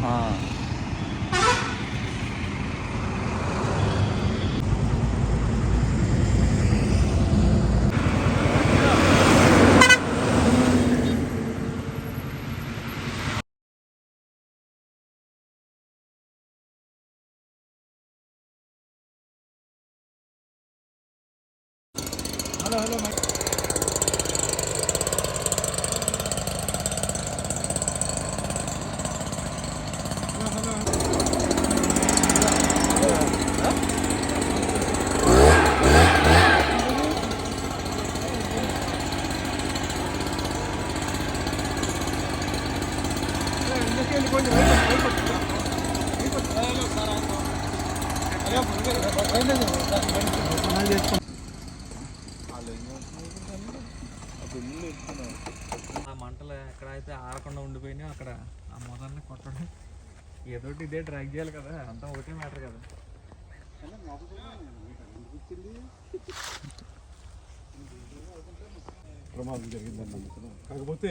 ఆ. ఆ మంటలు ఎక్కడైతే ఆరకుండా ఉండిపోయినాయో అక్కడ ఆ మొదల్ని కొట్టడం. ఏదో ఇదే ట్రాక్ చేయాలి కదా అంతా ఒకటే మ్యాటర్ కదా. ప్రమాదం జరిగిందని నమ్ముతున్నాం. కాకపోతే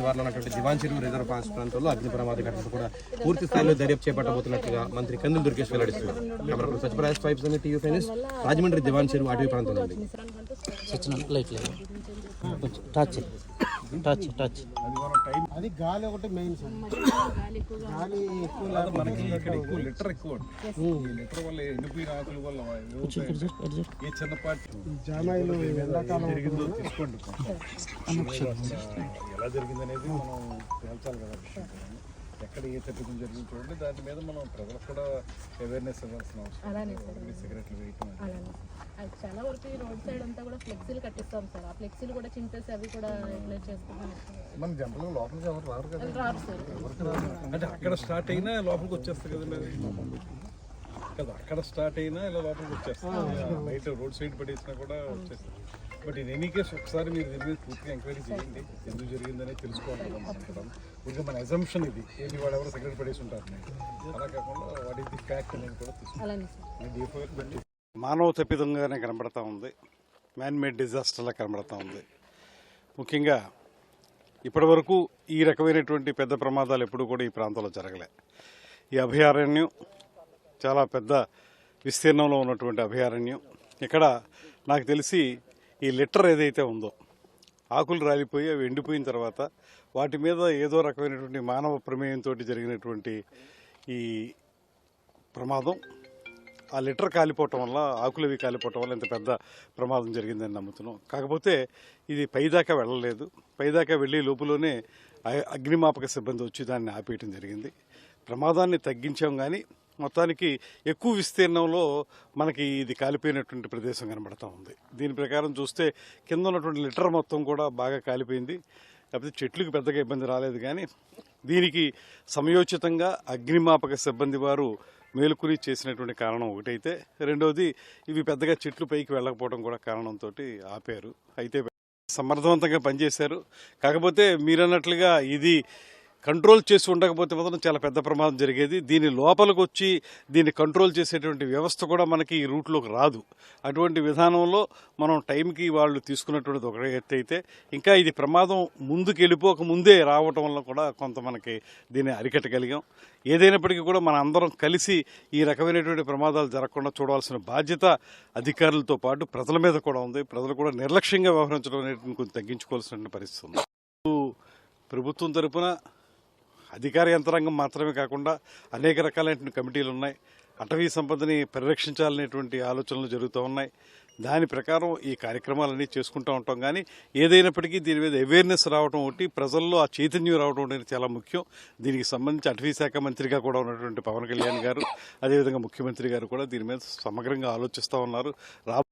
శివార్లో ఉన్నటువంటి దివాన్ చెరువు రిజర్వ్ ఫారెస్ట్ ప్రాంతంలో అగ్ని ప్రమాద ఘటన కూడా పూర్తి స్థాయిలో దర్యాప్తు చేపట్టబోతున్నట్లుగా మంత్రి Kandula Durgesh వెల్లడిస్తున్నారు. Camera Sachivaraj five seven TV ఫైనస్ Rajahmundry Diwan Cheruvu అటవీ ప్రాంతంలో ఉంది. సచిన లైట్ లేదు. టచ్ టచ్ అది గాలి ఒకటి మెయిన్ గాలి ఎక్కువ మనకి ఇక్కడ ఎక్కువ లిటర్ ఎక్కువ. ఈ లిటర్ వల్ల ఎండిపోయిన ఆకుల వల్ల? ఏ చిన్నపాటి జామాయిలు ఎండాకాలం జరిగిందో తీసుకోండి ఎలా జరిగిందనేది మనం తేల్చాలి కదా విషయం కదా. ఎక్కడ ఏ తప్పిదం జరిగింది చూడండి. దాని మీద మనం ప్రజలకు కూడా అవేర్నెస్ ఇవ్వాల్సిన అవసరం అలానే సార్. ఉంది. సిగరెట్లు వేయటం అది చాలా వరకు ఈ రోడ్ సైడ్ అంతా కూడా ఫ్లెక్సీలు కట్టిస్తాం సార్. ఆ ఫ్లెక్సీలు కూడా చింపేసి అవి కూడా రెగ్యులేట్ చేసుకుంటాం మన జనరల్గా లోపలికి ఎవరు రారు కదా? రారు సార్. అంటే అక్కడ స్టార్ట్ అయినా లోపలికి వచ్చేస్తుంది కదండి అది కదా అక్కడ స్టార్ట్ అయినా ఇలా లోపలికి వచ్చేస్తుంది. బయట రోడ్ సైడ్ పడేసినా కూడా వచ్చేస్తుంది. బట్ ఇన్ ఎనీ కేస్ ఒకసారి మీరు దీని మీద పూర్తిగా ఎంక్వైరీ చేయండి. ఎందుకు జరిగిందనే తెలుసుకోవాలి కదా మనం అజంప్షన్ ఇది. ఏంటి వాడు ఎవరు సెక్రెట్ పడేసి ఉంటారు అలా కాకుండా వాట్ ఈస్ ది ఫ్యాక్ట్ అనేది కూడా అలానే సార్. తీసుకోవాలి మానవ తప్పిదంగానే కనబడతా ఉంది. మ్యాన్ మేడ్ డిజాస్టర్లా కనబడతా ఉంది. ముఖ్యంగా ఇప్పటివరకు ఈ రకమైనటువంటి పెద్ద ప్రమాదాలు ఎప్పుడు కూడా ఈ ప్రాంతంలో జరగలే. ఈ అభయారణ్యం చాలా పెద్ద విస్తీర్ణంలో ఉన్నటువంటి అభయారణ్యం. ఇక్కడ నాకు తెలిసి ఈ లిటర్ ఏదైతే ఉందో ఆకులు రాలిపోయి అవి ఎండిపోయిన తర్వాత వాటి మీద ఏదో రకమైనటువంటి మానవ ప్రమేయంతో జరిగినటువంటి ఈ ప్రమాదం ఆ లిటర్ కాలిపోవటం వల్ల ఆకులు అవి కాలిపోవటం వల్ల ఇంత పెద్ద ప్రమాదం జరిగిందని నమ్ముతున్నాం. కాకపోతే ఇది పైదాకా వెళ్ళలేదు. పైదాకా వెళ్ళే లోపులోనే అగ్నిమాపక సిబ్బంది వచ్చి దాన్ని ఆపేయటం జరిగింది. ప్రమాదాన్ని తగ్గించాం కానీ మొత్తానికి ఎక్కువ విస్తీర్ణంలో మనకి ఇది కాలిపోయినటువంటి ప్రదేశం కనబడతా ఉంది. దీని ప్రకారం చూస్తే కింద ఉన్నటువంటి లిటర్ మొత్తం కూడా బాగా కాలిపోయింది. లేకపోతే చెట్లకు పెద్దగా ఇబ్బంది రాలేదు కానీ దీనికి సమయోచితంగా అగ్నిమాపక సిబ్బంది వారు మేలుకుని చేసినటువంటి కారణం ఒకటైతే రెండవది ఇవి పెద్దగా చెట్లు పైకి వెళ్ళకపోవడం కూడా కారణంతో ఆపారు. అయితే సమర్థవంతంగా పనిచేశారు. కాకపోతే మీరన్నట్లుగా ఇది కంట్రోల్ చేసి ఉండకపోతే మాత్రం చాలా పెద్ద ప్రమాదం జరిగేది. దీని లోపలికి వచ్చి దీన్ని కంట్రోల్ చేసేటువంటి వ్యవస్థ కూడా మనకి ఈ రూట్లోకి రాదు. అటువంటి విధానంలో మనం టైంకి వాళ్ళు తీసుకున్నటువంటిది ఒక ఎత్తు అయితే ఇంకా ఇది ప్రమాదం ముందుకు వెళ్ళిపోక ముందే రావటం వల్ల కూడా కొంత మనకి దీన్ని అరికట్టగలిగాం. ఏదైనప్పటికీ కూడా మన అందరం కలిసి ఈ రకమైనటువంటి ప్రమాదాలు జరగకుండా చూడవలసిన బాధ్యత అధికారులతో పాటు ప్రజల మీద కూడా ఉంది. ప్రజలు కూడా నిర్లక్ష్యంగా వ్యవహరించడం అనేది కొంచెం తగ్గించుకోవాల్సిన పరిస్థితి ఉంది. ప్రభుత్వం తరపున అధికార యంత్రాంగం మాత్రమే కాకుండా అనేక రకాలైనటువంటి కమిటీలు ఉన్నాయి. అటవీ సంపదని పరిరక్షించాలనేటువంటి ఆలోచనలు జరుగుతూ ఉన్నాయి. దాని ప్రకారం ఈ కార్యక్రమాలన్నీ చేసుకుంటూ ఉంటాం. కానీ ఏదైనప్పటికీ దీని మీద అవేర్నెస్ రావడం ఒకటి ప్రజల్లో ఆ చైతన్యం రావడం అనేది చాలా ముఖ్యం. దీనికి సంబంధించి అటవీ శాఖ మంత్రిగా కూడా ఉన్నటువంటి పవన్ కళ్యాణ్ గారు అదేవిధంగా ముఖ్యమంత్రి గారు కూడా దీని మీద సమగ్రంగా ఆలోచిస్తూ ఉన్నారు. రా